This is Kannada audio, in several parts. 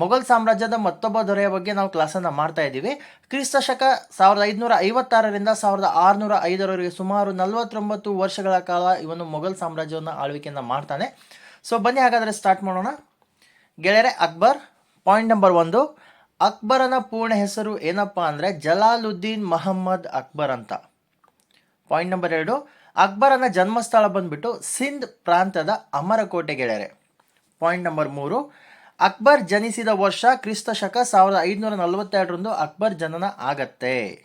ಮೊಘಲ್ ಸಾಮ್ರಾಜ್ಯದ ಮತ್ತೊಬ್ಬ ದೊರೆಯ ಬಗ್ಗೆ ನಾವು ಕ್ಲಾಸನ್ನು ಮಾಡ್ತಾ ಇದ್ದೀವಿ. ಕ್ರಿಸ್ತ ಶಕ ಸಾವಿರದ ಐದುನೂರ ಐವತ್ತಾರರಿಂದ ಸಾವಿರದ ಆರುನೂರ ಐದರವರೆಗೆ ಸುಮಾರು ನಲವತ್ತೊಂಬತ್ತು ವರ್ಷಗಳ ಕಾಲ ಇವನು ಮೊಘಲ್ ಸಾಮ್ರಾಜ್ಯವನ್ನು ಆಳ್ವಿಕೆಯನ್ನು ಮಾಡ್ತಾನೆ. ಸೊ ಬನ್ನಿ ಹಾಗಾದರೆ ಸ್ಟಾರ್ಟ್ ಮಾಡೋಣ. ಗೆಳೆಯರೆ, ಅಕ್ಬರ್ ಪಾಯಿಂಟ್ ನಂಬರ್ ಒಂದು. ಅಕ್ಬರನ ಪೂರ್ಣ ಹೆಸರು ಏನಪ್ಪ ಅಂದರೆ ಜಲಾಲುದ್ದೀನ್ ಮಹಮ್ಮದ್ ಅಕ್ಬರ್ ಅಂತ. ಪಾಯಿಂಟ್ ನಂಬರ್ ಎರಡು. ಅಕ್ಬರನ ಜನ್ಮಸ್ಥಳ ಬಂದ್ಬಿಟ್ಟು ಸಿಂಧ್ ಪ್ರಾಂತದ ಅಮರಕೋಟೆ ಗೆಳೆಯರೆ. ಪಾಯಿಂಟ್ ನಂಬರ್ ಮೂರು. ಅಕ್ಬರ್ ಜನಿಸಿದ ವರ್ಷ ಕ್ರಿಸ್ತ ಶಕ ಸಾವಿರದ ಐದುನೂರ ನಲವತ್ತೆರಡರಂದು ಅಕ್ಬರ್ ಜನನ ಆಗತ್ತೆ.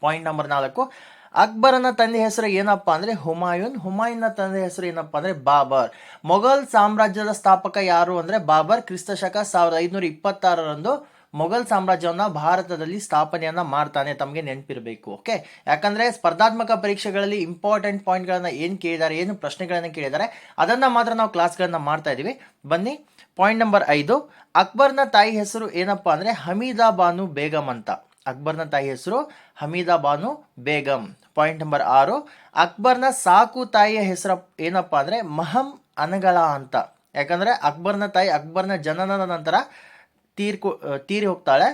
ಪಾಯಿಂಟ್ ನಂಬರ್ ನಾಲ್ಕು. ಅಕ್ಬರನ ತಂದೆ ಹೆಸರು ಏನಪ್ಪ ಅಂದ್ರೆ ಹುಮಾಯೂನ್. ಹುಮಾಯೂನ್ನ ತಂದೆ ಹೆಸರು ಏನಪ್ಪ ಅಂದ್ರೆ ಬಾಬರ್. ಮೊಘಲ್ ಸಾಮ್ರಾಜ್ಯದ ಸ್ಥಾಪಕ ಯಾರು ಅಂದ್ರೆ ಬಾಬರ್? ಕ್ರಿಸ್ತ ಶಕ ಸಾವಿರದ ಐದುನೂರ ಇಪ್ಪತ್ತಾರರಂದು ಮೊಘಲ್ ಸಾಮ್ರಾಜ್ಯವನ್ನ ಭಾರತದಲ್ಲಿ ಸ್ಥಾಪನೆಯನ್ನ ಮಾಡ್ತಾನೆ. ತಮಗೆ ನೆನಪಿರಬೇಕು, ಓಕೆ? ಯಾಕಂದ್ರೆ ಸ್ಪರ್ಧಾತ್ಮಕ ಪರೀಕ್ಷೆಗಳಲ್ಲಿ ಇಂಪಾರ್ಟೆಂಟ್ ಪಾಯಿಂಟ್ಗಳನ್ನು ಏನು ಕೇಳಿದ್ದಾರೆ, ಏನು ಪ್ರಶ್ನೆಗಳನ್ನ ಕೇಳಿದ್ದಾರೆ, ಅದನ್ನ ಮಾತ್ರ ನಾವು ಕ್ಲಾಸ್ಗಳನ್ನು ಮಾಡ್ತಾ ಇದೀವಿ. ಬನ್ನಿ. ಪಾಯಿಂಟ್ ನಂಬರ್ ಐದು, ಅಕ್ಬರ್ನ ತಾಯಿ ಹೆಸರು ಏನಪ್ಪ ಅಂದ್ರೆ ಹಮೀದಾ ಬಾನು ಬೇಗಂ ಅಂತ. ಅಕ್ಬರ್ನ ತಾಯಿ ಹೆಸರು ಹಮೀದಾ ಬಾನು ಬೇಗಂ. ಪಾಯಿಂಟ್ ನಂಬರ್ ಆರು, ಅಕ್ಬರ್ನ ಸಾಕು ತಾಯಿಯ ಹೆಸರು ಏನಪ್ಪ ಅಂದ್ರೆ ಮಹಮ್ ಅನಗಳ ಅಂತ. ಯಾಕಂದ್ರೆ ಅಕ್ಬರ್ನ ತಾಯಿ ಅಕ್ಬರ್ನ ಜನನದ ನಂತರ ತೀರ್ಕು ತೀರಿ ಹೋಗ್ತಾಳೆ.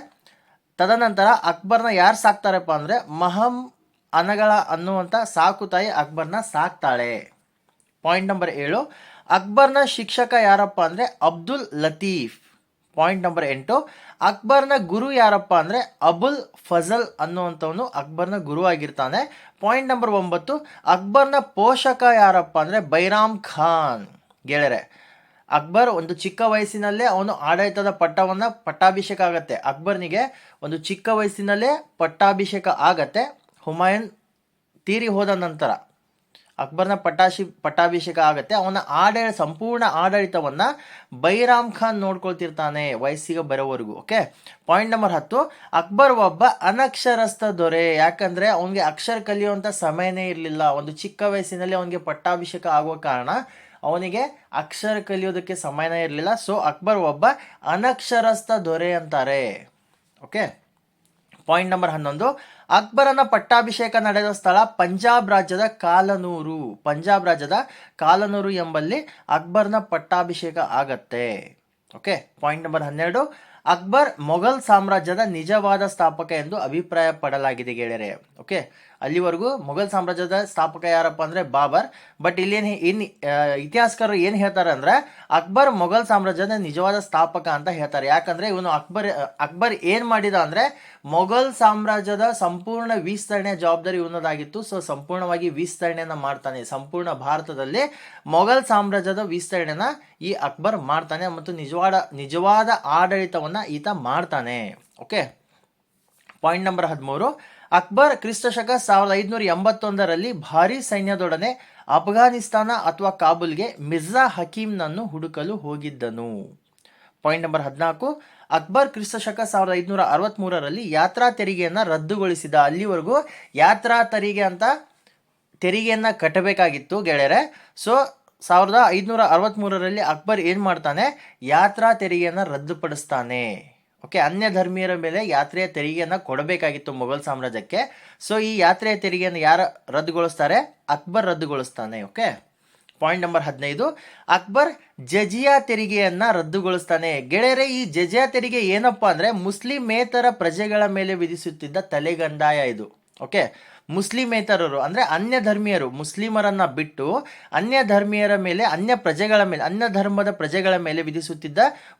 ತದನಂತರ ಅಕ್ಬರ್ನ ಯಾರು ಸಾಕ್ತಾರಪ್ಪ ಅಂದ್ರೆ ಮಹಮ್ ಅನಗಳ ಅನ್ನುವಂಥ ಸಾಕು ತಾಯಿ ಅಕ್ಬರ್ನ ಸಾಕ್ತಾಳೆ. ಪಾಯಿಂಟ್ ನಂಬರ್ ಏಳು ಅಕ್ಬರ್ನ ಶಿಕ್ಷಕ ಯಾರಪ್ಪ ಅಂದರೆ ಅಬ್ದುಲ್ ಲತೀಫ್. ಪಾಯಿಂಟ್ ನಂಬರ್ ಎಂಟು, ಅಕ್ಬರ್ನ ಗುರು ಯಾರಪ್ಪ ಅಂದರೆ ಅಬುಲ್ ಫಜಲ್ ಅನ್ನುವಂಥವನು ಅಕ್ಬರ್ನ ಗುರು ಆಗಿರ್ತಾನೆ. ಪಾಯಿಂಟ್ ನಂಬರ್ ಒಂಬತ್ತು, ಅಕ್ಬರ್ನ ಪೋಷಕ ಯಾರಪ್ಪ ಅಂದರೆ ಬೈರಾಮ್ ಖಾನ್. ಗೆಳೆರೆ ಅಕ್ಬರ್ ಒಂದು ಚಿಕ್ಕ ವಯಸ್ಸಿನಲ್ಲೇ ಅವನು ಆಡಳಿತದ ಪಟ್ಟವನ್ನು ಪಟ್ಟಾಭಿಷೇಕ ಆಗತ್ತೆ. ಅಕ್ಬರ್ನಿಗೆ ಒಂದು ಚಿಕ್ಕ ವಯಸ್ಸಿನಲ್ಲೇ ಪಟ್ಟಾಭಿಷೇಕ ಆಗತ್ತೆ. ಹುಮಾಯನ್ ತೀರಿ ಹೋದ ನಂತರ. ಅಕ್ಬರ್ನ ಪಟ್ಟಾಶಿ ಪಟ್ಟಾಭಿಷೇಕ ಆಗುತ್ತೆ. ಅವನ ಆಡಳಿತ, ಸಂಪೂರ್ಣ ಆಡಳಿತವನ್ನ ಬೈರಾಮ್ ಖಾನ್ ನೋಡ್ಕೊಳ್ತಿರ್ತಾನೆ ವಯಸ್ಸಿಗೆ ಬರೋವರೆಗೂ ಓಕೆ ಪಾಯಿಂಟ್ ನಂಬರ್ ಹತ್ತು, ಅಕ್ಬರ್ ಒಬ್ಬ ಅನಕ್ಷರಸ್ಥ ದೊರೆ. ಯಾಕಂದ್ರೆ ಅವನಿಗೆ ಅಕ್ಷರ ಕಲಿಯುವಂತ ಸಮಯನೇ ಇರಲಿಲ್ಲ. ಒಂದು ಚಿಕ್ಕ ವಯಸ್ಸಿನಲ್ಲಿ ಅವನಿಗೆ ಪಟ್ಟಾಭಿಷೇಕ ಆಗುವ ಕಾರಣ ಅವನಿಗೆ ಅಕ್ಷರ ಕಲಿಯೋದಕ್ಕೆ ಸಮಯನೇ ಇರಲಿಲ್ಲ. ಸೊ ಅಕ್ಬರ್ ಒಬ್ಬ ಅನಕ್ಷರಸ್ಥ ದೊರೆ ಅಂತಾರೆ ಓಕೆ ಪಾಯಿಂಟ್ ನಂಬರ್ ಹನ್ನೊಂದು ಅಕ್ಬರನ ಪಟ್ಟಾಭಿಷೇಕ ನಡೆದ ಸ್ಥಳ ಪಂಜಾಬ್ ರಾಜ್ಯದ ಕಾಲನೂರು. ಪಂಜಾಬ್ ರಾಜ್ಯದ ಕಾಲನೂರು ಎಂಬಲ್ಲಿ ಅಕ್ಬರ್ನ ಪಟ್ಟಾಭಿಷೇಕ ಆಗತ್ತೆ. ಓಕೆ ಪಾಯಿಂಟ್ ನಂಬರ್ ಹನ್ನೆರಡು. ಅಕ್ಬರ್ ಮೊಘಲ್ ಸಾಮ್ರಾಜ್ಯದ ನಿಜವಾದ ಸ್ಥಾಪಕ ಎಂದು ಅಭಿಪ್ರಾಯ ಪಡಲಾಗಿದೆ ಗೆಳೆಯರೆ. ಓಕೆ ಅಲ್ಲಿವರೆಗೂ ಮೊಘಲ್ ಸಾಮ್ರಾಜ್ಯದ ಸ್ಥಾಪಕ ಯಾರಪ್ಪ ಅಂದ್ರೆ ಬಾಬರ್. ಬಟ್ ಇಲ್ಲೇನು ಇನ್ ಇತಿಹಾಸಕಾರರು ಏನು ಹೇಳ್ತಾರೆ ಅಂದ್ರೆ ಅಕ್ಬರ್ ಮೊಘಲ್ ಸಾಮ್ರಾಜ್ಯದ ನಿಜವಾದ ಸ್ಥಾಪಕ ಅಂತ ಹೇಳ್ತಾರೆ. ಯಾಕಂದ್ರೆ ಇವನು ಅಕ್ಬರ್ ಅಕ್ಬರ್ ಏನ್ ಮಾಡಿದ ಅಂದ್ರೆ ಮೊಘಲ್ ಸಾಮ್ರಾಜ್ಯದ ಸಂಪೂರ್ಣ ವಿಸ್ತರಣೆ ಜವಾಬ್ದಾರಿ ಇವನದಾಗಿತ್ತು. ಸೊ ಸಂಪೂರ್ಣವಾಗಿ ವಿಸ್ತರಣೆಯನ್ನ ಮಾಡ್ತಾನೆ. ಸಂಪೂರ್ಣ ಭಾರತದಲ್ಲಿ ಮೊಘಲ್ ಸಾಮ್ರಾಜ್ಯದ ವಿಸ್ತರಣೆನ ಈ ಅಕ್ಬರ್ ಮಾಡ್ತಾನೆ ಮತ್ತು ನಿಜವಾದ ನಿಜವಾದ ಆಡಳಿತವನ್ನ ಈತ ಮಾಡ್ತಾನೆ. ಓಕೆ ಪಾಯಿಂಟ್ ನಂಬರ್ ಹದಿಮೂರು. ಅಕ್ಬರ್ ಕ್ರಿಸ್ತಶಕ ಸಾವಿರದ ಐದುನೂರ ಎಂಬತ್ತೊಂದರಲ್ಲಿ ಭಾರೀ ಸೈನ್ಯದೊಡನೆ ಅಫ್ಘಾನಿಸ್ತಾನ ಅಥವಾ ಕಾಬೂಲ್ಗೆ ಮಿರ್ಜಾ ಹಕೀಂನನ್ನು ಹುಡುಕಲು ಹೋಗಿದ್ದನು. ಪಾಯಿಂಟ್ ನಂಬರ್ ಹದಿನಾಲ್ಕು, ಅಕ್ಬರ್ ಕ್ರಿಸ್ತಶಕ ಸಾವಿರದ ಐದುನೂರ ಅರವತ್ತ್ಮೂರರಲ್ಲಿ ಯಾತ್ರಾ ತೆರಿಗೆಯನ್ನು ರದ್ದುಗೊಳಿಸಿದ. ಅಲ್ಲಿವರೆಗೂ ಯಾತ್ರಾ ತೆರಿಗೆ ಅಂತ ತೆರಿಗೆಯನ್ನು ಕಟ್ಟಬೇಕಾಗಿತ್ತು ಗೆಳೆಯರೆ. ಸೊ, ಸಾವಿರದ ಐದುನೂರ ಅರವತ್ತ್ಮೂರರಲ್ಲಿ ಅಕ್ಬರ್ ಏನು ಮಾಡ್ತಾನೆ? ಯಾತ್ರಾ ತೆರಿಗೆಯನ್ನು ರದ್ದುಪಡಿಸ್ತಾನೆ. ಓಕೆ ಅನ್ಯ ಧರ್ಮೀಯರ ಮೇಲೆ ಯಾತ್ರೆಯ ತೆರಿಗೆಯನ್ನು ಕೊಡಬೇಕಾಗಿತ್ತು ಮೊಘಲ್ ಸಾಮ್ರಾಜ್ಯಕ್ಕೆ. ಸೊ ಈ ಯಾತ್ರೆಯ ತೆರಿಗೆಯನ್ನು ಯಾರು ರದ್ದುಗೊಳಿಸ್ತಾರೆ? ಅಕ್ಬರ್ ರದ್ದುಗೊಳಿಸ್ತಾನೆ ಓಕೆ ಪಾಯಿಂಟ್ ನಂಬರ್ ಹದಿನೈದು. ಅಕ್ಬರ್ ಜಜಿಯಾ ತೆರಿಗೆಯನ್ನ ರದ್ದುಗೊಳಿಸ್ತಾನೆ. ಗೆಳೆಯರೆ, ಈ ಜಜಿಯಾ ತೆರಿಗೆ ಏನಪ್ಪಾ ಅಂದ್ರೆ ಮುಸ್ಲಿಮೇತರ ಪ್ರಜೆಗಳ ಮೇಲೆ ವಿಧಿಸುತ್ತಿದ್ದ ತಲೆಗಂದಾಯ ಇದು. ಓಕೆ ಮುಸ್ಲಿಮೇತರರು, ಅಂದರೆ ಅನ್ಯ ಧರ್ಮೀಯರು ಮುಸ್ಲಿಮರನ್ನು ಬಿಟ್ಟು ಅನ್ಯ ಧರ್ಮೀಯರ ಮೇಲೆ, ಅನ್ಯ ಪ್ರಜೆಗಳ ಮೇಲೆ ಅನ್ಯ ಧರ್ಮದ ಪ್ರಜೆಗಳ ಮೇಲೆ ವಿಧಿಸುತ್ತಿದ್ದ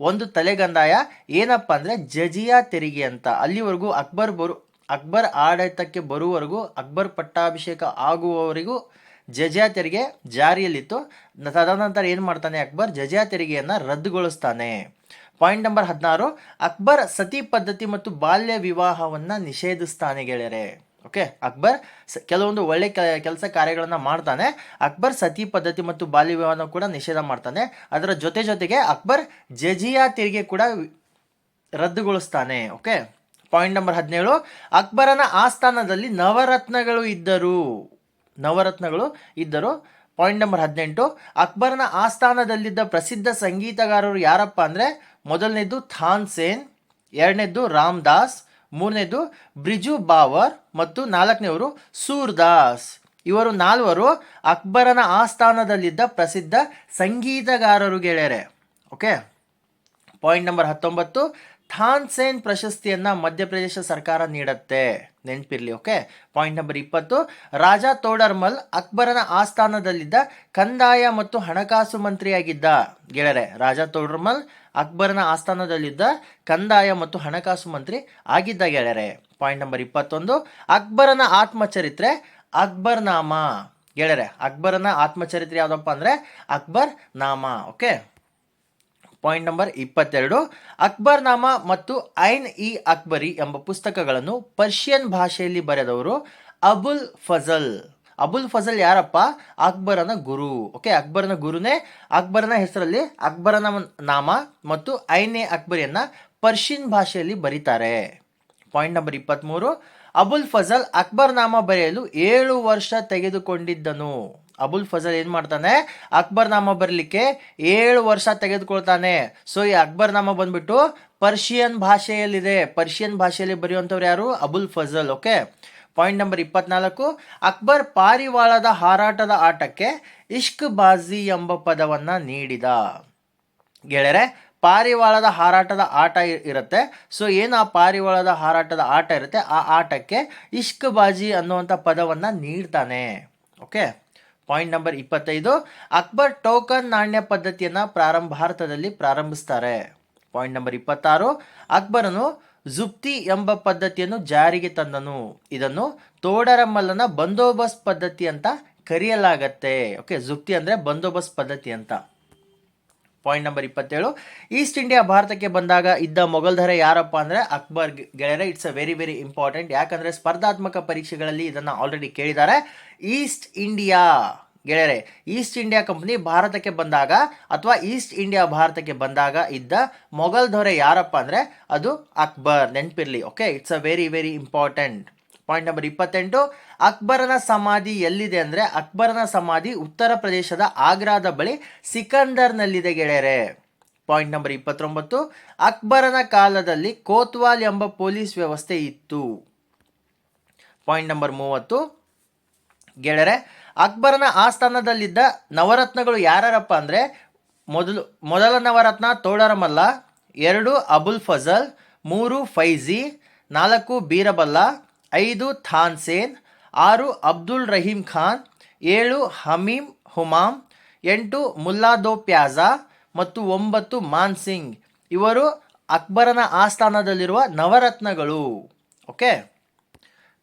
ಒಂದು ತಲೆಗಂದಾಯ ಏನಪ್ಪ ಅಂದರೆ ಜಜಿಯಾ ತೆರಿಗೆ ಅಂತ. ಅಲ್ಲಿವರೆಗೂ ಅಕ್ಬರ್ ಬರು, ಅಕ್ಬರ್ ಆಡಳಿತಕ್ಕೆ ಬರುವವರೆಗೂ, ಅಕ್ಬರ್ ಪಟ್ಟಾಭಿಷೇಕ ಆಗುವವರೆಗೂ ಜಜಿಯಾ ತೆರಿಗೆ ಜಾರಿಯಲ್ಲಿತ್ತು. ತದನಂತರ ಏನು ಮಾಡ್ತಾನೆ ಅಕ್ಬರ್? ಜಜಿಯಾ ತೆರಿಗೆಯನ್ನು ರದ್ದುಗೊಳಿಸ್ತಾನೆ. ಪಾಯಿಂಟ್ ನಂಬರ್ ಹದಿನಾರು, ಅಕ್ಬರ್ ಸತಿ ಪದ್ಧತಿ ಮತ್ತು ಬಾಲ್ಯ ವಿವಾಹವನ್ನು ನಿಷೇಧಿಸ್ತಾನೆ ಗೆಳೆಯರೆ. ಓಕೆ ಅಕ್ಬರ್ ಸ- ಕೆಲವೊಂದು ಒಳ್ಳೆ ಕೆಲಸ ಕಾರ್ಯಗಳನ್ನು ಮಾಡ್ತಾನೆ. ಅಕ್ಬರ್ ಸತಿ ಪದ್ಧತಿ ಮತ್ತು ಬಾಲ್ಯ ವಿವಾಹನ ಕೂಡ ನಿಷೇಧ ಮಾಡ್ತಾನೆ. ಅದರ ಜೊತೆ ಜೊತೆಗೆ ಅಕ್ಬರ್ ಜಜಿಯಾ ತೆರಿಗೆ ಕೂಡ ರದ್ದುಗೊಳಿಸ್ತಾನೆ. ಓಕೆ ಪಾಯಿಂಟ್ ನಂಬರ್ ಹದಿನೇಳು. ಅಕ್ಬರನ ಆಸ್ಥಾನದಲ್ಲಿ ನವರತ್ನಗಳು ಇದ್ದರು. ನವರತ್ನಗಳು ಇದ್ದರು. ಪಾಯಿಂಟ್ ನಂಬರ್ ಹದಿನೆಂಟು. ಅಕ್ಬರನ ಆಸ್ಥಾನದಲ್ಲಿದ್ದ ಪ್ರಸಿದ್ಧ ಸಂಗೀತಗಾರರು ಯಾರಪ್ಪ ಅಂದರೆ, ಮೊದಲನೇದು ಥಾನ್ ಸೇನ್ ರಾಮದಾಸ್ ರಾಮ್ ದಾಸ್ ಮೂರನೇದು ಬ್ರಿಜು ಬಾವರ್ ಮತ್ತು ನಾಲ್ಕನೇವರು ಸೂರ್ದಾಸ್. ಇವರು ನಾಲ್ವರು ಅಕ್ಬರನ ಆಸ್ಥಾನದಲ್ಲಿದ್ದ ಪ್ರಸಿದ್ಧ ಸಂಗೀತಗಾರರು ಗೆಳೆಯರೆ. ಓಕೆ ಪಾಯಿಂಟ್ ನಂಬರ್ ಹತ್ತೊಂಬತ್ತು ಥಾನ್ಸೇನ್ ಪ್ರಶಸ್ತಿಯನ್ನ ಮಧ್ಯಪ್ರದೇಶ ಸರ್ಕಾರ ನೀಡುತ್ತೆ. ನೆನಪಿರ್ಲಿ, ಓಕೆ? ಪಾಯಿಂಟ್ ನಂಬರ್ ಇಪ್ಪತ್ತು. ರಾಜ ತೋಡರ್ಮಲ್ ಅಕ್ಬರನ ಆಸ್ಥಾನದಲ್ಲಿದ್ದ ಕಂದಾಯ ಮತ್ತು ಹಣಕಾಸು ಮಂತ್ರಿಯಾಗಿದ್ದ. ಗೆಳೆಯರೆ, ರಾಜ ತೋಡರ್ಮಲ್ ಅಕ್ಬರನ ಆಸ್ಥಾನದಲ್ಲಿದ್ದ ಕಂದಾಯ ಮತ್ತು ಹಣಕಾಸು ಮಂತ್ರಿ ಆಗಿದ್ದ ಗೆಳೆಯರೆ. ಪಾಯಿಂಟ್ ನಂಬರ್ ಇಪ್ಪತ್ತೊಂದು. ಅಕ್ಬರನ ಆತ್ಮಚರಿತ್ರೆ ಅಕ್ಬರ್ ನಾಮ ಗೆಳೆಯರೆ, ಅಕ್ಬರನ ಆತ್ಮಚರಿತ್ರೆ ಯಾವುದಪ್ಪ ಅಂದರೆ ಅಕ್ಬರ್ ನಾಮ ಓಕೆ? ಪಾಯಿಂಟ್ ನಂಬರ್ ಇಪ್ಪತ್ತೆರಡು. ಅಕ್ಬರ್ ನಾಮ ಮತ್ತು ಐನ್ ಇ ಅಕ್ಬರಿ ಎಂಬ ಪುಸ್ತಕಗಳನ್ನು ಪರ್ಷಿಯನ್ ಭಾಷೆಯಲ್ಲಿ ಬರೆದವರು ಅಬುಲ್ ಫಜಲ್. ಅಬುಲ್ ಫಜಲ್ ಯಾರಪ್ಪ? ಅಕ್ಬರನ ಗುರು. ಓಕೆ ಅಕ್ಬರನ ಗುರುನೇ, ಅಕ್ಬರನ ಹೆಸರಲ್ಲಿ ಅಕ್ಬರನ ನಾಮ ಮತ್ತು ಐನ್ ಎ ಅಕ್ಬರಿಯನ್ನ ಪರ್ಷಿಯನ್ ಭಾಷೆಯಲ್ಲಿ ಬರೀತಾರೆ. ಪಾಯಿಂಟ್ ನಂಬರ್ ಇಪ್ಪತ್ತ್ಮೂರು ಅಬುಲ್ ಫಜಲ್ ಅಕ್ಬರ್ ನಾಮ ಬರೆಯಲು ಏಳು ವರ್ಷ ತೆಗೆದುಕೊಂಡಿದ್ದನು. ಅಬುಲ್ ಫಜಲ್ ಏನು ಮಾಡ್ತಾನೆ? ಅಕ್ಬರ್ನಾಮ ಬರಲಿಕ್ಕೆ ಏಳು ವರ್ಷ ತೆಗೆದುಕೊಳ್ತಾನೆ. ಸೊ ಈ ಅಕ್ಬರ್ನಾಮ ಬಂದ್ಬಿಟ್ಟು ಪರ್ಷಿಯನ್ ಭಾಷೆಯಲ್ಲಿದೆ. ಪರ್ಷಿಯನ್ ಭಾಷೆಯಲ್ಲಿ ಬರೆಯುವಂಥವ್ರು ಯಾರು? Abul Fazal okay point number ಇಪ್ಪತ್ನಾಲ್ಕು. ಅಕ್ಬರ್ ಪಾರಿವಾಳದ ಹಾರಾಟದ ಆಟಕ್ಕೆ ಇಷ್ಕ್ ಬಾಜಿ ಎಂಬ ಪದವನ್ನು ನೀಡಿದ. ಗೆಳೆಯರೆ, ಪಾರಿವಾಳದ ಹಾರಾಟದ ಆಟ ಇರುತ್ತೆ. ಸೊ ಏನು ಆ ಪಾರಿವಾಳದ ಹಾರಾಟದ ಆಟ ಇರುತ್ತೆ? ಆ ಆಟಕ್ಕೆ ಇಷ್ಕ್ ಬಾಜಿ ಅನ್ನುವಂಥ ಪದವನ್ನು ನೀಡ್ತಾನೆ. ಓಕೆ ಪಾಯಿಂಟ್ ನಂಬರ್ ಇಪ್ಪತ್ತೈದು, ಅಕ್ಬರ್ ಟೋಕನ್ ನಾಣ್ಯ ಪದ್ಧತಿಯನ್ನು ಪ್ರಾರಂಭ ಭಾರತದಲ್ಲಿ ಪ್ರಾರಂಭಿಸ್ತಾರೆ. ಪಾಯಿಂಟ್ ನಂಬರ್ ಇಪ್ಪತ್ತಾರು, ಅಕ್ಬರನು ಜುಪ್ತಿ ಎಂಬ ಪದ್ಧತಿಯನ್ನು ಜಾರಿಗೆ ತಂದನು. ಇದನ್ನು ತೋಡರಮ್ಮಲ್ಲನ ಬಂದೋಬಸ್ತ್ ಪದ್ಧತಿ ಅಂತ ಕರೆಯಲಾಗತ್ತೆ. ಓಕೆ, ಜುಪ್ತಿ ಅಂದರೆ ಬಂದೋಬಸ್ತ್ ಪದ್ಧತಿ ಅಂತ. ಪಾಯಿಂಟ್ ನಂಬರ್ ಇಪ್ಪತ್ತೇಳು. ಈಸ್ಟ್ ಇಂಡಿಯಾ ಭಾರತಕ್ಕೆ ಬಂದಾಗ ಇದ್ದ ಮೊಘಲ್ ಮೊಘಲ್ಧರೆ ಯಾರಪ್ಪ ಅಂದರೆ ಅಕ್ಬರ್ ಗೆಳೆಯರೆ it's a very very important ಯಾಕಂದರೆ ಸ್ಪರ್ಧಾತ್ಮಕ ಪರೀಕ್ಷೆಗಳಲ್ಲಿ ಇದನ್ನು ಆಲ್ರೆಡಿ ಕೇಳಿದ್ದಾರೆ. ಈಸ್ಟ್ ಇಂಡಿಯಾ ಗೆಳೆಯರೆ, ಈಸ್ಟ್ ಇಂಡಿಯಾ ಕಂಪ್ನಿ ಭಾರತಕ್ಕೆ ಬಂದಾಗ ಅಥವಾ ಈಸ್ಟ್ ಇಂಡಿಯಾ ಭಾರತಕ್ಕೆ ಬಂದಾಗ ಇದ್ದ ಮೊಘಲ್ ದೊರೆ ಯಾರಪ್ಪ ಅಂದರೆ ಅದು ಅಕ್ಬರ್. ನೆನಪಿರಲಿ okay it's a very very important point number ಇಪ್ಪತ್ತೆಂಟು, ಅಕ್ಬರನ ಸಮಾಧಿ ಎಲ್ಲಿದೆ ಅಂದರೆ ಅಕ್ಬರನ ಸಮಾಧಿ ಉತ್ತರ ಪ್ರದೇಶದ ಆಗ್ರಾದ ಬಳಿ ಸಿಕಂದರ್ನಲ್ಲಿದೆ ಗೆಳೆಯರೆ. ಪಾಯಿಂಟ್ ನಂಬರ್ ಇಪ್ಪತ್ತೊಂಬತ್ತು, ಅಕ್ಬರನ ಕಾಲದಲ್ಲಿ ಕೋತ್ವಾಲ್ ಎಂಬ ಪೊಲೀಸ್ ವ್ಯವಸ್ಥೆ ಇತ್ತು. ಪಾಯಿಂಟ್ ನಂಬರ್ ಮೂವತ್ತು ಗೆಳೆರೆ ಅಕ್ಬರನ ಆಸ್ಥಾನದಲ್ಲಿದ್ದ ನವರತ್ನಗಳು ಯಾರ್ಯಾರಪ್ಪ ಅಂದರೆ ಮೊದಲು, ಮೊದಲ ನವರತ್ನ ತೋಡರಮಲ್ಲ ಎರಡು ಅಬುಲ್ ಫಜಲ್, ಮೂರು ಫೈಜಿ, ನಾಲ್ಕು ಬೀರಬಲ್ಲ ಐದು ಥಾನ್ಸೇನ್ ಆರು ಅಬ್ದುಲ್ ರಹೀಂ ಖಾನ್, ಏಳು ಹಮೀಮ್ ಹುಮಾಮ್, ಎಂಟು ಮುಲ್ಲಾದೋ ಪ್ಯಾಜಾ ಮತ್ತು ಒಂಬತ್ತು ಮಾನ್ಸಿಂಗ್ ಇವರು ಅಕ್ಬರನ ಆಸ್ಥಾನದಲ್ಲಿರುವ ನವರತ್ನಗಳು. ಓಕೆ?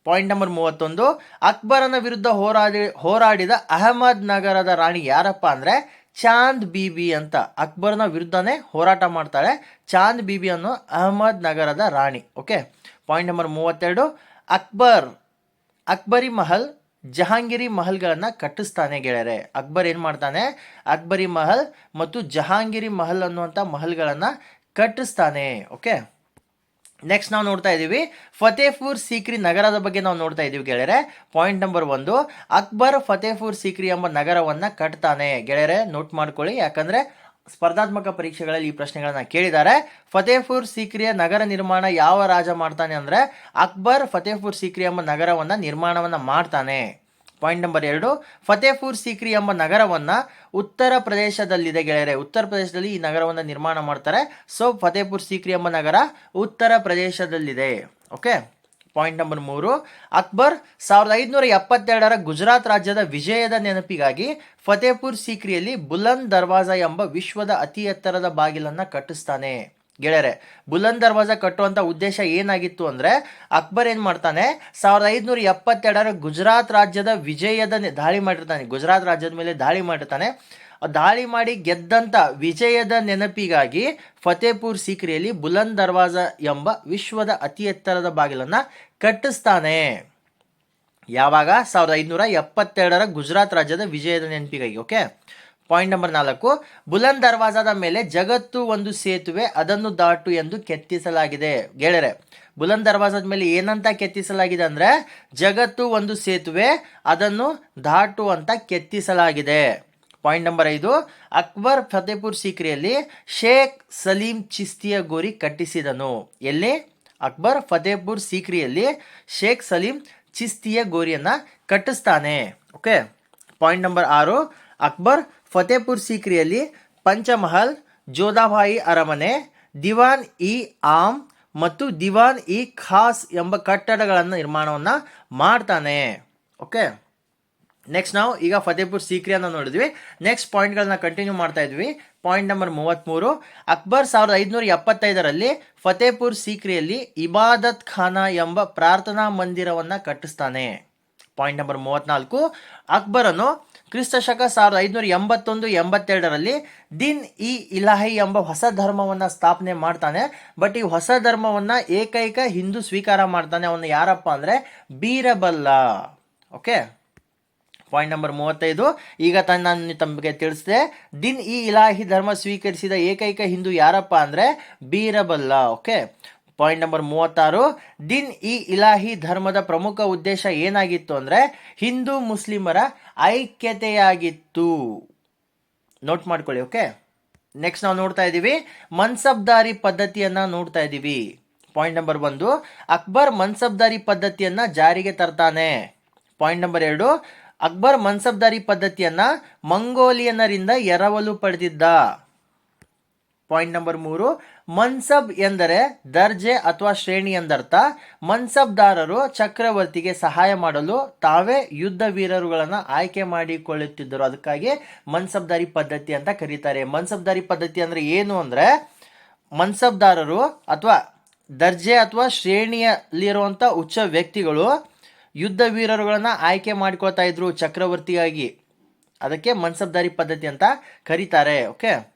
ಪಾಯಿಂಟ್ ನಂಬರ್ ಮೂವತ್ತೊಂದು. ಅಕ್ಬರನ ವಿರುದ್ಧ ಹೋರಾಡಿ, ಹೋರಾಡಿದ ಅಹಮದ್ ನಗರದ ರಾಣಿ ಯಾರಪ್ಪ ಅಂದರೆ ಚಾಂದ್ ಬೀಬಿ ಅಂತ. ಅಕ್ಬರನ ವಿರುದ್ಧನೇ ಹೋರಾಟ ಮಾಡ್ತಾಳೆ ಚಾಂದ್ ಬೀಬಿ ಅನ್ನೋ ಅಹಮದ್ ನಗರದ ರಾಣಿ. ಓಕೆ? ಪಾಯಿಂಟ್ ನಂಬರ್ ಮೂವತ್ತೆರಡು. ಅಕ್ಬರ್, ಅಕ್ಬರಿ ಮಹಲ್, ಜಹಾಂಗೀರಿ ಮಹಲ್ಗಳನ್ನು ಕಟ್ಟಿಸ್ತಾನೆ ಗೆಳೆಯರೆ. ಅಕ್ಬರ್ ಏನು ಮಾಡ್ತಾನೆ? ಅಕ್ಬರಿ ಮಹಲ್ ಮತ್ತು ಜಹಾಂಗೀರಿ ಮಹಲ್ ಅನ್ನುವಂಥ ಮಹಲ್ಗಳನ್ನು ಕಟ್ಟಿಸ್ತಾನೆ. ಓಕೆ? ನೆಕ್ಸ್ಟ್ ನಾವು ನೋಡ್ತಾ ಇದ್ದೀವಿ ಫತೇಪುರ್ ಸೀಕ್ರಿ ನಗರದ ಬಗ್ಗೆ ನಾವು ನೋಡ್ತಾ ಇದ್ದೀವಿ ಗೆಳೆಯರೆ. ಪಾಯಿಂಟ್ ನಂಬರ್ ಒಂದು, ಅಕ್ಬರ್ ಫತೇಪುರ್ ಸೀಕ್ರಿ ಎಂಬ ನಗರವನ್ನು ಕಟ್ತಾನೆ. ಗೆಳೆಯರೆ ನೋಟ್ ಮಾಡ್ಕೊಳ್ಳಿ. ಯಾಕಂದರೆ ಸ್ಪರ್ಧಾತ್ಮಕ ಪರೀಕ್ಷೆಗಳಲ್ಲಿ ಈ ಪ್ರಶ್ನೆಗಳನ್ನ ಕೇಳಿದ್ದಾರೆ. ಫತೇಪುರ್ ಸೀಕ್ರಿಯ ನಗರ ನಿರ್ಮಾಣ ಯಾವ ರಾಜ ಮಾಡ್ತಾನೆ ಅಂದರೆ ಅಕ್ಬರ್ ಫತೇಪುರ್ ಸೀಕ್ರಿ ಎಂಬ ನಗರವನ್ನು ನಿರ್ಮಾಣವನ್ನು ಮಾಡ್ತಾನೆ. ಪಾಯಿಂಟ್ ನಂಬರ್ ಎರಡು, ಫತೇಪುರ್ ಸೀಕ್ರಿ ಎಂಬ ನಗರವನ್ನು ಉತ್ತರ ಪ್ರದೇಶದಲ್ಲಿದೆ ಗೆಳೆಯರೆ, ಉತ್ತರ ಪ್ರದೇಶದಲ್ಲಿ ಈ ನಗರವನ್ನು ನಿರ್ಮಾಣ ಮಾಡ್ತಾರೆ. ಸೊ ಫತೇಪುರ್ ಸೀಕ್ರಿ ಎಂಬ ನಗರ ಉತ್ತರ ಪ್ರದೇಶದಲ್ಲಿದೆ. ಓಕೆ ಪಾಯಿಂಟ್ ನಂಬರ್ ಮೂರು. ಅಕ್ಬರ್ ಸಾವಿರದ ಐದುನೂರ ಎಪ್ಪತ್ತೆರಡರ ಗುಜರಾತ್ ರಾಜ್ಯದ ವಿಜಯದ ನೆನಪಿಗಾಗಿ ಫತೇಪುರ್ ಸೀಕ್ರಿಯಲ್ಲಿ ಬುಲಂದ್ ದರ್ವಾಜಾ ಎಂಬ ವಿಶ್ವದ ಅತಿ ಎತ್ತರದ ಬಾಗಿಲನ್ನು ಕಟ್ಟಿಸ್ತಾನೆ. ಗೆಳೆಯರೆ, ಬುಲಂದ್ ದರ್ವಾಜಾ ಕಟ್ಟುವಂಥ ಉದ್ದೇಶ ಏನಾಗಿತ್ತು ಅಂದರೆ ಅಕ್ಬರ್ ಏನು ಮಾಡ್ತಾನೆ? ಸಾವಿರದ ಐದುನೂರ ಎಪ್ಪತ್ತೆರಡರ ಗುಜರಾತ್ ರಾಜ್ಯದ ವಿಜಯದ ದಾಳಿ ಮಾಡಿರ್ತಾನೆ. ಗುಜರಾತ್ ರಾಜ್ಯದ ಮೇಲೆ ದಾಳಿ ಮಾಡಿರ್ತಾನೆ. ದಾಳಿ ಮಾಡಿ ಗೆದ್ದಂಥ ವಿಜಯದ ನೆನಪಿಗಾಗಿ ಫತೇಪುರ್ ಸೀಕ್ರಿಯಲ್ಲಿ ಬುಲಂದ್ ದರ್ವಾಜ ಎಂಬ ವಿಶ್ವದ ಅತಿ ಎತ್ತರದ ಬಾಗಿಲನ್ನು ಕಟ್ಟಿಸ್ತಾನೆ. ಯಾವಾಗ? ಸಾವಿರದ ಐದುನೂರ ಎಪ್ಪತ್ತೆರಡರ ಗುಜರಾತ್ ರಾಜ್ಯದ ವಿಜಯದ ನೆನಪಿಗಾಗಿ, ಓಕೆ? ಪಾಯಿಂಟ್ ನಂಬರ್ ನಾಲ್ಕು. ಬುಲಂದ್ ದರ್ವಾಜಾದ ಮೇಲೆ ಜಗತ್ತು ಒಂದು ಸೇತುವೆ ಅದನ್ನು ದಾಟು ಎಂದು ಕೆತ್ತಿಸಲಾಗಿದೆ. ಗೆಳೆಯರೆ, ಬುಲಂದ್ ದರ್ವಾಜಾದ ಮೇಲೆ ಏನಂತ ಕೆತ್ತಿಸಲಾಗಿದೆ ಅಂದ್ರೆ ಜಗತ್ತು ಒಂದು ಸೇತುವೆ ಅದನ್ನು ದಾಟು ಅಂತ ಕೆತ್ತಿಸಲಾಗಿದೆ. ಪಾಯಿಂಟ್ ನಂಬರ್ ಐದು, ಅಕ್ಬರ್ ಫತೇಪುರ್ ಸೀಕ್ರಿಯಲ್ಲಿ ಶೇಖ್ ಸಲೀಂ ಚಿಸ್ತಿಯ ಗೋರಿ ಕಟ್ಟಿಸಿದನು. ಎಲ್ಲಿ? ಅಕ್ಬರ್ ಫತೇಪುರ್ ಸೀಕ್ರಿಯಲ್ಲಿ ಶೇಖ್ ಸಲೀಂ ಚಿಸ್ತಿಯ ಗೋರಿಯನ್ನು ಕಟ್ಟಿಸ್ತಾನೆ. ಓಕೆ ಪಾಯಿಂಟ್ ನಂಬರ್ ಆರು, ಅಕ್ಬರ್ ಫತೇಪುರ್ ಸೀಕ್ರಿಯಲ್ಲಿ ಪಂಚಮಹಲ್ ಜೋಧಾಬಾಯಿ ಅರಮನೆ, ದಿವಾನ್ ಇ ಆಮ್ ಮತ್ತು ದಿವಾನ್ ಇ ಖಾಸ್ ಎಂಬ ಕಟ್ಟಡಗಳನ್ನು ನಿರ್ಮಾಣವನ್ನು ಮಾಡ್ತಾನೆ. ಓಕೆ ನೆಕ್ಸ್ಟ್ ನಾವು ಈಗ ಫತೇಪುರ್ ಸೀಕ್ರಿಯನ್ನು ನೋಡಿದ್ವಿ. ನೆಕ್ಸ್ಟ್ ಪಾಯಿಂಟ್ಗಳನ್ನ ಕಂಟಿನ್ಯೂ ಮಾಡ್ತಾ ಇದ್ವಿ. ಪಾಯಿಂಟ್ ನಂಬರ್ ಮೂವತ್ತ್ಮೂರು ಅಕ್ಬರ್ ಸಾವಿರದ ಐದುನೂರ ಎಪ್ಪತ್ತೈದರಲ್ಲಿ ಫತೇಪುರ್ ಸೀಕ್ರಿಯಲ್ಲಿ ಇಬಾದತ್ ಖಾನ ಎಂಬ ಪ್ರಾರ್ಥನಾ ಮಂದಿರವನ್ನು ಕಟ್ಟಿಸ್ತಾನೆ. ಪಾಯಿಂಟ್ ನಂಬರ್ ಮೂವತ್ನಾಲ್ಕು. ಅಕ್ಬರನು ಕ್ರಿಸ್ತ ಶಕ ಸಾವಿರದ ಐದುನೂರ ಎಂಬತ್ತೊಂದು, ಎಂಬತ್ತೆರಡರಲ್ಲಿ ದಿನ್ ಇ ಇಲಾಹಿ ಎಂಬ ಹೊಸ ಧರ್ಮವನ್ನು ಸ್ಥಾಪನೆ ಮಾಡ್ತಾನೆ. ಬಟ್ ಈ ಹೊಸ ಧರ್ಮವನ್ನು ಏಕೈಕ ಹಿಂದೂ ಸ್ವೀಕಾರ ಮಾಡ್ತಾನೆ. ಅವನು ಯಾರಪ್ಪ ಅಂದರೆ ಬೀರಬಲ್ಲ. ಓಕೆ ಪಾಯಿಂಟ್ ನಂಬರ್ ಮೂವತ್ತೈದು. ಈಗ ತನ್ನ ನಾನು ತಮಗೆ ತಿಳಿಸಿದೆ. ದಿನ್ ಈ ಇಲಾಹಿ ಧರ್ಮ ಸ್ವೀಕರಿಸಿದ ಏಕೈಕ ಹಿಂದೂ ಯಾರಪ್ಪ ಅಂದರೆ ಬೀರಬಲ್ಲ ಓಕೆ ಪಾಯಿಂಟ್ ನಂಬರ್ ಮೂವತ್ತಾರು. ದಿನ್ ಇ ಇಲಾಹಿ ಧರ್ಮದ ಪ್ರಮುಖ ಉದ್ದೇಶ ಏನಾಗಿತ್ತು ಅಂದರೆ ಹಿಂದೂ ಮುಸ್ಲಿಮರ ಐಕ್ಯತೆಯಾಗಿತ್ತು. ನೋಟ್ ಮಾಡ್ಕೊಳ್ಳಿ ಓಕೆ ನೆಕ್ಸ್ಟ್ ನಾವು ನೋಡ್ತಾ ಇದ್ದೀವಿ. ಮನ್ಸಬ್ದಾರಿ ಪದ್ಧತಿಯನ್ನು ನೋಡ್ತಾ ಇದ್ದೀವಿ. ಪಾಯಿಂಟ್ ನಂಬರ್ ಒಂದು. ಅಕ್ಬರ್ ಮನ್ಸಬ್ದಾರಿ ಪದ್ಧತಿಯನ್ನು ಜಾರಿಗೆ ತರ್ತಾನೆ. ಪಾಯಿಂಟ್ ನಂಬರ್ ಎರಡು. ಅಕ್ಬರ್ ಮನ್ಸಬ್ದಾರಿ ಪದ್ಧತಿಯನ್ನ ಮಂಗೋಲಿಯನ್ನರಿಂದ ಎರವಲು ಪಡೆದಿದ್ದ. ಪಾಯಿಂಟ್ ನಂಬರ್ ಮೂರು, ಮನ್ಸಬ್ ಎಂದರೆ ದರ್ಜೆ ಅಥವಾ ಶ್ರೇಣಿ ಎಂದರ್ಥ. ಮನ್ಸಬ್ದಾರರು ಚಕ್ರವರ್ತಿಗೆ ಸಹಾಯ ಮಾಡಲು ತಾವೇ ಯುದ್ಧ ವೀರರುಗಳನ್ನು ಆಯ್ಕೆ ಮಾಡಿಕೊಳ್ಳುತ್ತಿದ್ದರು. ಅದಕ್ಕಾಗಿ ಮನ್ಸಬ್ದಾರಿ ಪದ್ಧತಿ ಅಂತ ಕರೀತಾರೆ. ಮನ್ಸಬ್ದಾರಿ ಪದ್ಧತಿ ಅಂದರೆ ಏನು ಅಂದರೆ, ಮನ್ಸಬ್ದಾರರು ಅಥವಾ ದರ್ಜೆ ಅಥವಾ ಶ್ರೇಣಿಯಲ್ಲಿರುವಂಥ ಉಚ್ಚ ವ್ಯಕ್ತಿಗಳು ಯುದ್ಧ ವೀರರುಗಳನ್ನು ಆಯ್ಕೆ ಮಾಡಿಕೊಳ್ತಾ ಇದ್ರು ಚಕ್ರವರ್ತಿಯಾಗಿ. ಅದಕ್ಕೆ ಮನ್ಸಬ್ದಾರಿ ಪದ್ಧತಿ ಅಂತ ಕರೀತಾರೆ, ಓಕೆ?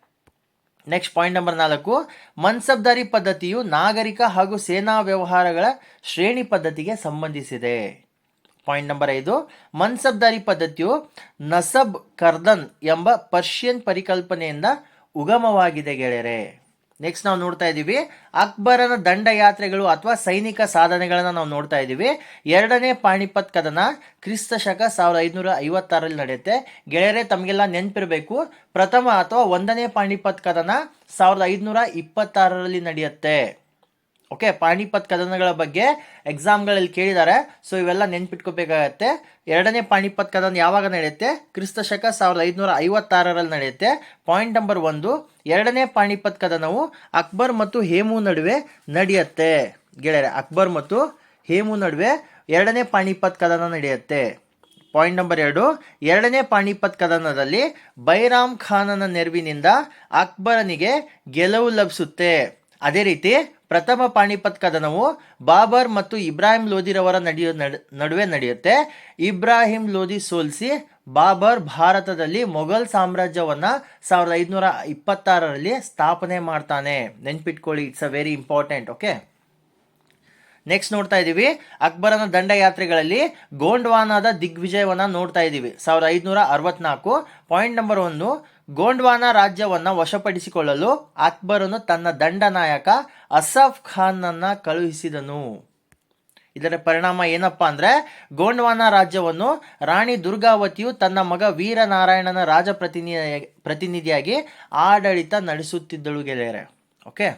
ನೆಕ್ಸ್ಟ್ ಪಾಯಿಂಟ್ ನಂಬರ್ ನಾಲ್ಕು. ಮನ್ಸಬ್ದಾರಿ ಪದ್ಧತಿಯು ನಾಗರಿಕ ಹಾಗೂ ಸೇನಾ ವ್ಯವಹಾರಗಳ ಶ್ರೇಣಿ ಪದ್ಧತಿಗೆ ಸಂಬಂಧಿಸಿದೆ. ಪಾಯಿಂಟ್ ನಂಬರ್ ಐದು. ಮನ್ಸಬ್ದಾರಿ ಪದ್ಧತಿಯು ನಸಬ್ ಕರ್ದನ್ ಎಂಬ ಪರ್ಷಿಯನ್ ಪರಿಕಲ್ಪನೆಯಿಂದ ಉಗಮವಾಗಿದೆ ಗೆಳೆಯರೆ. ನೆಕ್ಸ್ಟ್ ನಾವು ನೋಡ್ತಾ ಇದ್ದೀವಿ ಅಕ್ಬರನ ದಂಡಯಾತ್ರೆಗಳು ಅಥವಾ ಸೈನಿಕ ಸಾಧನೆಗಳನ್ನು ನಾವು ನೋಡ್ತಾ ಇದ್ದೀವಿ ಎರಡನೇ ಪಾಣಿಪತ್ ಕದನ ಕ್ರಿಸ್ತ ಶಕ ಸಾವಿರದ ಐದುನೂರ ಐವತ್ತಾರಲ್ಲಿ ನಡೆಯುತ್ತೆ. ಗೆಳೆಯರೇ, ತಮಗೆಲ್ಲ ನೆನಪಿರಬೇಕು, ಪ್ರಥಮ ಅಥವಾ ಒಂದನೇ ಪಾಣಿಪತ್ ಕದನ ಸಾವಿರದ ಐದುನೂರ ಇಪ್ಪತ್ತಾರರಲ್ಲಿ ನಡೆಯುತ್ತೆ. ಓಕೆ ಪಾಣಿಪತ್ ಕದನಗಳ ಬಗ್ಗೆ ಎಕ್ಸಾಮ್ಗಳಲ್ಲಿ ಕೇಳಿದ್ದಾರೆ ಸೊ ಇವೆಲ್ಲ ನೆನ್ಪಿಟ್ಕೋಬೇಕಾಗತ್ತೆ. ಎರಡನೇ ಪಾಣಿಪತ್ ಕದನ ಯಾವಾಗ ನಡೆಯುತ್ತೆ? ಕ್ರಿಸ್ತ ಶಕ ಸಾವಿರದ ಐದುನೂರ ಐವತ್ತಾರರಲ್ಲಿ ನಡೆಯುತ್ತೆ. ಪಾಯಿಂಟ್ ನಂಬರ್ ಒಂದು ಎರಡನೇ ಪಾಣಿಪತ್ ಕದನವು ಅಕ್ಬರ್ ಮತ್ತು ಹೇಮು ನಡುವೆ ನಡೆಯುತ್ತೆ. ಗೆಳೆಯರೆ, ಅಕ್ಬರ್ ಮತ್ತು ಹೇಮು ನಡುವೆ ಎರಡನೇ ಪಾಣಿಪತ್ ಕದನ ನಡೆಯುತ್ತೆ. ಪಾಯಿಂಟ್ ನಂಬರ್ ಎರಡು, ಎರಡನೇ ಪಾಣಿಪತ್ ಕದನದಲ್ಲಿ ಬೈರಾಮ್ ಖಾನನ ನೆರವಿನಿಂದ ಅಕ್ಬರನಿಗೆ ಗೆಲುವು ಲಭಿಸುತ್ತೆ. ಅದೇ ರೀತಿ ಪ್ರಥಮ ಪಾಣಿಪತ್ ಕದನವು ಬಾಬರ್ ಮತ್ತು ಇಬ್ರಾಹಿಂ ಲೋದಿರವರ ನಡೆಯೋ ನಡುವೆ ನಡೆಯುತ್ತೆ. ಇಬ್ರಾಹಿಂ ಲೋದಿ ಸೋಲಿಸಿ ಬಾಬರ್ ಭಾರತದಲ್ಲಿ ಮೊಘಲ್ ಸಾಮ್ರಾಜ್ಯವನ್ನ ಸಾವಿರದ ಐದುನೂರ ಇಪ್ಪತ್ತಾರರಲ್ಲಿ ಸ್ಥಾಪನೆ ಮಾಡ್ತಾನೆ. ನೆನ್ಪಿಟ್ಕೊಳ್ಳಿ it's a very important okay next ನೋಡ್ತಾ ಇದ್ದೀವಿ ಅಕ್ಬರನ ದಂಡಯಾತ್ರೆಗಳಲ್ಲಿ ಗೋಂಡ್ವಾನಾದ ದಿಗ್ವಿಜಯವನ್ನ ನೋಡ್ತಾ ಇದ್ದೀವಿ ಸಾವಿರದ ಐದುನೂರ ಅರವತ್ನಾಲ್ಕು ಪಾಯಿಂಟ್ ನಂಬರ್ ಒಂದು, ಗೋಂಡ್ವಾನ ರಾಜ್ಯವನ್ನ ವಶಪಡಿಸಿಕೊಳ್ಳಲು ಅಕ್ಬರನು ತನ್ನ ದಂಡನಾಯಕ ಅಸಫ್ ಖಾನ್ನನ್ನ ಕಳುಹಿಸಿದನು. ಇದರ ಪರಿಣಾಮ ಏನಪ್ಪಾ ಅಂದ್ರೆ ಗೋಂಡ್ವಾನ ರಾಜ್ಯವನ್ನು ರಾಣಿ ದುರ್ಗಾವತಿಯು ತನ್ನ ಮಗ ವೀರನಾರಾಯಣನ ರಾಜ ಪ್ರತಿನಿಧಿಯಾಗಿ ಪ್ರತಿನಿಧಿಯಾಗಿ ಆಡಳಿತ ನಡೆಸುತ್ತಿದ್ದಳು ಗೆಳೆಯರೆ. ಓಕೆ?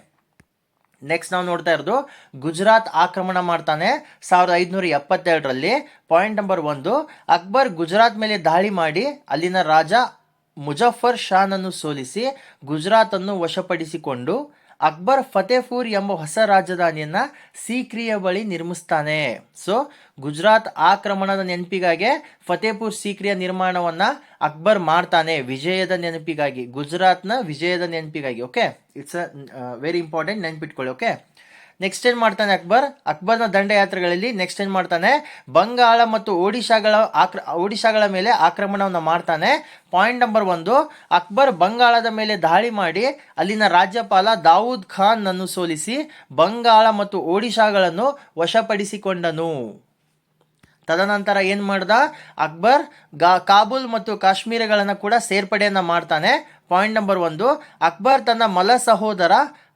ನೆಕ್ಸ್ಟ್ ನಾವು ನೋಡ್ತಾ ಇರೋದು, ಗುಜರಾತ್ ಆಕ್ರಮಣ ಮಾಡ್ತಾನೆ ಸಾವಿರದ ಐದುನೂರ ಎಪ್ಪತ್ತೆರಡರಲ್ಲಿ. ಪಾಯಿಂಟ್ ನಂಬರ್ ಒಂದು, ಅಕ್ಬರ್ ಗುಜರಾತ್ ಮೇಲೆ ದಾಳಿ ಮಾಡಿ ಅಲ್ಲಿನ ರಾಜ ಮುಜಫರ್ ಶಾನನ್ನು ಸೋಲಿಸಿ ಗುಜರಾತನ್ನು ವಶಪಡಿಸಿಕೊಂಡು ಅಕ್ಬರ್ ಫತೇಪುರ್ ಎಂಬ ಹೊಸ ರಾಜಧಾನಿಯನ್ನ ಸೀಕ್ರಿಯ ಬಳಿ ನಿರ್ಮಿಸ್ತಾನೆ. ಸೊ ಗುಜರಾತ್ ಆಕ್ರಮಣದ ನೆನಪಿಗಾಗಿ ಫತೇಪುರ್ ಸೀಕ್ರಿಯ ನಿರ್ಮಾಣವನ್ನ ಅಕ್ಬರ್ ಮಾಡ್ತಾನೆ. ವಿಜಯದ ನೆನಪಿಗಾಗಿ, ಗುಜರಾತ್ನ ವಿಜಯದ ನೆನಪಿಗಾಗಿ okay it's a very important ನೆನಪಿಟ್ಕೊಳ್ಳಿ okay next ಏನು ಮಾಡ್ತಾನೆ ಅಕ್ಬರ್? ಅಕ್ಬರ್ನ ದಂಡಯಾತ್ರೆಗಳಲ್ಲಿ ನೆಕ್ಸ್ಟ್ ಏನು ಮಾಡ್ತಾನೆ? ಬಂಗಾಳ ಮತ್ತು ಒಡಿಶಾಗಳ ಆಕ್ರ, ಒಡಿಶಾಗಳ ಮೇಲೆ ಆಕ್ರಮಣವನ್ನು ಮಾಡ್ತಾನೆ. ಪಾಯಿಂಟ್ ನಂಬರ್ ಒಂದು, ಅಕ್ಬರ್ ಬಂಗಾಳದ ಮೇಲೆ ದಾಳಿ ಮಾಡಿ ಅಲ್ಲಿನ ರಾಜ್ಯಪಾಲ ದಾವೂದ್ ಖಾನ್ ನನ್ನು ಸೋಲಿಸಿ ಬಂಗಾಳ ಮತ್ತು ಒಡಿಶಾಗಳನ್ನು ವಶಪಡಿಸಿಕೊಂಡನು. ತದನಂತರ ಏನು ಮಾಡ್ದ? ಅಕ್ಬರ್ ಗಾ, ಕಾಬೂಲ್ ಮತ್ತು ಕಾಶ್ಮೀರಗಳನ್ನು ಕೂಡ ಸೇರ್ಪಡೆಯನ್ನು ಮಾಡ್ತಾನೆ. ಪಾಯಿಂಟ್ ನಂಬರ್ ಒಂದು, ಅಕ್ಬರ್ ತನ್ನ ಮಲ ಸಹೋದರ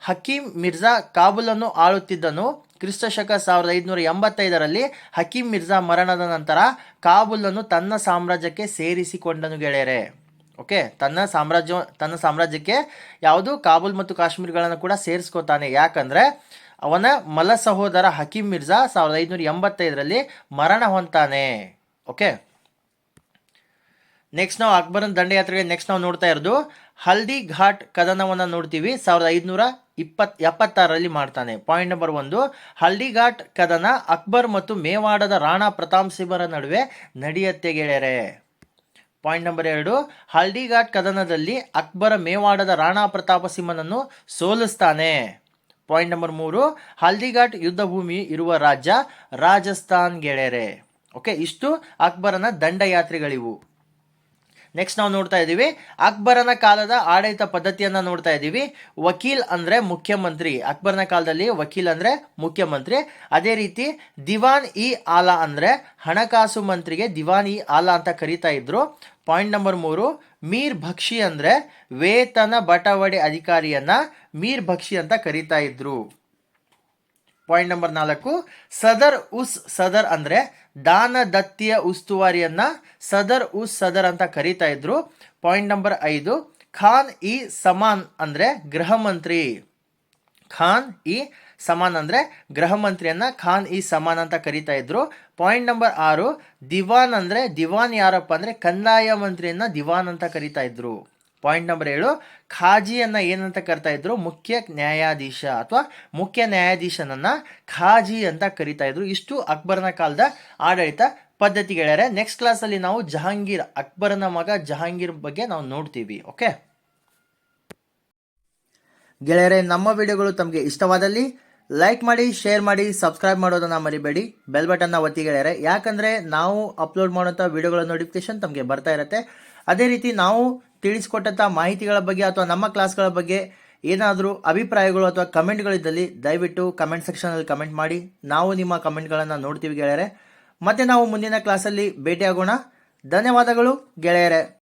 ಹಕೀಂ ಮಿರ್ಜಾ ಕಾಬೂಲನ್ನು ಆಳುತ್ತಿದ್ದನು. ಕ್ರಿಸ್ತ ಶಕ ಸಾವಿರದ ಐದುನೂರ ಎಂಬತ್ತೈದರಲ್ಲಿ ಹಕೀಂ ಮಿರ್ಜಾ ಮರಣದ ನಂತರ ಕಾಬೂಲನ್ನು ತನ್ನ ಸಾಮ್ರಾಜ್ಯಕ್ಕೆ ಸೇರಿಸಿಕೊಂಡನು ಗೆಳೆಯರೆ. ಓಕೆ, ತನ್ನ ಸಾಮ್ರಾಜ್ಯ, ತನ್ನ ಸಾಮ್ರಾಜ್ಯಕ್ಕೆ ಯಾವುದು? ಕಾಬೂಲ್ ಮತ್ತು ಕಾಶ್ಮೀರಗಳನ್ನು ಕೂಡ ಸೇರಿಸ್ಕೋತಾನೆ. ಯಾಕಂದರೆ ಅವನ ಮಲ ಸಹೋದರ ಹಕೀಂ ಮಿರ್ಜಾ ಸಾವಿರದ ಐದುನೂರ ಎಂಬತ್ತೈದರಲ್ಲಿ ಮರಣ ಹೊಂತಾನೆ ಓಕೆ ನೆಕ್ಸ್ಟ್ ನಾವು ಅಕ್ಬರನ ದಂಡಯಾತ್ರೆಗೆ ನೆಕ್ಸ್ಟ್ ನಾವು ನೋಡ್ತಾ ಇರೋದು. ಹಲ್ದಿ ಘಾಟ್ ಕದನವನ್ನು ನೋಡ್ತೀವಿ. ಸಾವಿರದ ಐದುನೂರ ಇಪ್ಪತ್, ಎಪ್ಪತ್ತಾರರಲ್ಲಿ ಮಾಡ್ತಾನೆ. ಪಾಯಿಂಟ್ ನಂಬರ್ ಒಂದು ಹಲ್ದಿ ಘಾಟ್ ಕದನ ಅಕ್ಬರ್ ಮತ್ತು ಮೇವಾಡದ ರಾಣಾ ಪ್ರತಾಪ್ ಸಿಂಹರ ನಡುವೆ ನಡೆಯತ್ತೆ ಗೆಳೆಯರೆ. ಪಾಯಿಂಟ್ ನಂಬರ್ ಎರಡು ಹಲ್ದಿ ಘಾಟ್ ಕದನದಲ್ಲಿ ಅಕ್ಬರ ಮೇವಾಡದ ರಾಣಾ ಪ್ರತಾಪ ಸಿಂಹನನ್ನು ಸೋಲಿಸ್ತಾನೆ. ಪಾಯಿಂಟ್ ನಂಬರ್ ಮೂರು, ಹಲ್ದಿಘಾಟ್ ಯುದ್ಧ ಭೂಮಿ ಇರುವ ರಾಜ್ಯ ರಾಜಸ್ಥಾನ್ ಗೆಳೆಯರೆ. ಓಕೆ ಇಷ್ಟು ಅಕ್ಬರನ ದಂಡಯಾತ್ರೆಗಳಿವು. ನೆಕ್ಸ್ಟ್ ನಾವು ನೋಡ್ತಾ ಇದ್ದೀವಿ ಅಕ್ಬರನ ಕಾಲದ ಆಡಳಿತ ಪದ್ಧತಿಯನ್ನು ನೋಡ್ತಾ ಇದ್ದೀವಿ ವಕೀಲ್ ಅಂದರೆ ಮುಖ್ಯಮಂತ್ರಿ. ಅಕ್ಬರನ ಕಾಲದಲ್ಲಿ ವಕೀಲ್ ಅಂದರೆ ಮುಖ್ಯಮಂತ್ರಿ. ಅದೇ ರೀತಿ ದಿವಾನ್ ಇ ಆಲಾ ಅಂದರೆ ಹಣಕಾಸು ಮಂತ್ರಿಗೆ ದಿವಾನ್ ಇ ಆಲಾ ಅಂತ ಕರೀತಾ ಇದ್ರು. ಪಾಯಿಂಟ್ ನಂಬರ್ ಮೂರು, ಮೀರ್ ಭಕ್ಷಿ ಅಂದರೆ ವೇತನ ಬಟವಡೆ ಅಧಿಕಾರಿಯನ್ನ ಮೀರ್ ಭಕ್ಷಿ ಅಂತ ಕರೀತಾ ಇದ್ರು. ಪಾಯಿಂಟ್ ನಂಬರ್ ನಾಲ್ಕು, ಸದರ್ ಉಸ್ ಸದರ್ ಅಂದರೆ ದಾನ ದತ್ತಿಯ ಉಸ್ತುವಾರಿಯನ್ನ ಸದರ್ ಉಸ್ ಸದರ್ ಅಂತ ಕರೀತಾ ಇದ್ರು. ಪಾಯಿಂಟ್ ನಂಬರ್ ಐದು, ಖಾನ್ ಇ ಸಮಾನ್ ಅಂದ್ರೆ ಗೃಹ ಮಂತ್ರಿ ಖಾನ್ ಇ ಸಮಾನ್ ಅಂದ್ರೆ ಗೃಹ ಮಂತ್ರಿಯನ್ನ ಖಾನ್ ಇ ಸಮಾನ್ ಅಂತ ಕರೀತಾ ಇದ್ರು. ಪಾಯಿಂಟ್ ನಂಬರ್ ಆರು, ದಿವಾನ್ ಅಂದ್ರೆ ದಿವಾನ್ ಯಾರಪ್ಪ ಅಂದ್ರೆ ಕಂದಾಯ ಮಂತ್ರಿಯನ್ನ ದಿವಾನ್ ಅಂತ ಕರೀತಾ ಇದ್ರು. ಪಾಯಿಂಟ್ ನಂಬರ್ ಏಳು, ಖಾಜಿಯನ್ನು ಏನಂತ ಕರಿತಾ ಇದ್ರು? ಮುಖ್ಯ ನ್ಯಾಯಾಧೀಶ ಅಥವಾ ಮುಖ್ಯ ನ್ಯಾಯಾಧೀಶನನ್ನು ಖಾಜಿ ಅಂತ ಕರಿತಾ ಇದ್ರು. ಇಷ್ಟು ಅಕ್ಬರ್ನ ಕಾಲದ ಆಡಳಿತ ಪದ್ಧತಿಗಳೇ ನೆಕ್ಸ್ಟ್ ಕ್ಲಾಸಲ್ಲಿ ನಾವು ಜಹಾಂಗೀರ್, ಅಕ್ಬರನ ಮಗ ಜಹಾಂಗೀರ್ ಬಗ್ಗೆ ನಾವು ನೋಡ್ತೀವಿ. ಓಕೆ ಗೆಳೆಯರೆ, ನಮ್ಮ ವಿಡಿಯೋಗಳು ತಮಗೆ ಇಷ್ಟವಾದಲ್ಲಿ ಲೈಕ್ ಮಾಡಿ ಶೇರ್ ಮಾಡಿ ಸಬ್ಸ್ಕ್ರೈಬ್ ಮಾಡೋದನ್ನ ಮರಿಬೇಡಿ. ಬೆಲ್ ಬಟನ್ನ ಒತ್ತಿ ಗೆಳೆಯರೆ, ಯಾಕಂದರೆ ನಾವು ಅಪ್ಲೋಡ್ ಮಾಡುವಂಥ ವಿಡಿಯೋಗಳ ನೋಟಿಫಿಕೇಶನ್ ತಮಗೆ ಬರ್ತಾ ಇರುತ್ತೆ. ಅದೇ ರೀತಿ ನಾವು ತಿಳಿಸ್ಕೊಟ್ಟಂಥ ಮಾಹಿತಿಗಳ ಬಗ್ಗೆ ಅಥವಾ ನಮ್ಮ ಕ್ಲಾಸ್ಗಳ ಬಗ್ಗೆ ಏನಾದರೂ ಅಭಿಪ್ರಾಯಗಳು ಅಥವಾ ಕಮೆಂಟ್ಗಳಿದ್ದಲ್ಲಿ ದಯವಿಟ್ಟು ಕಮೆಂಟ್ ಸೆಕ್ಷನಲ್ಲಿ ಕಮೆಂಟ್ ಮಾಡಿ. ನಾವು ನಿಮ್ಮ ಕಮೆಂಟ್ಗಳನ್ನು ನೋಡ್ತೀವಿ ಗೆಳೆಯರೆ. ಮತ್ತೆ ನಾವು ಮುಂದಿನ ಕ್ಲಾಸಲ್ಲಿ ಭೇಟಿಯಾಗೋಣ. ಧನ್ಯವಾದಗಳು ಗೆಳೆಯರೆ.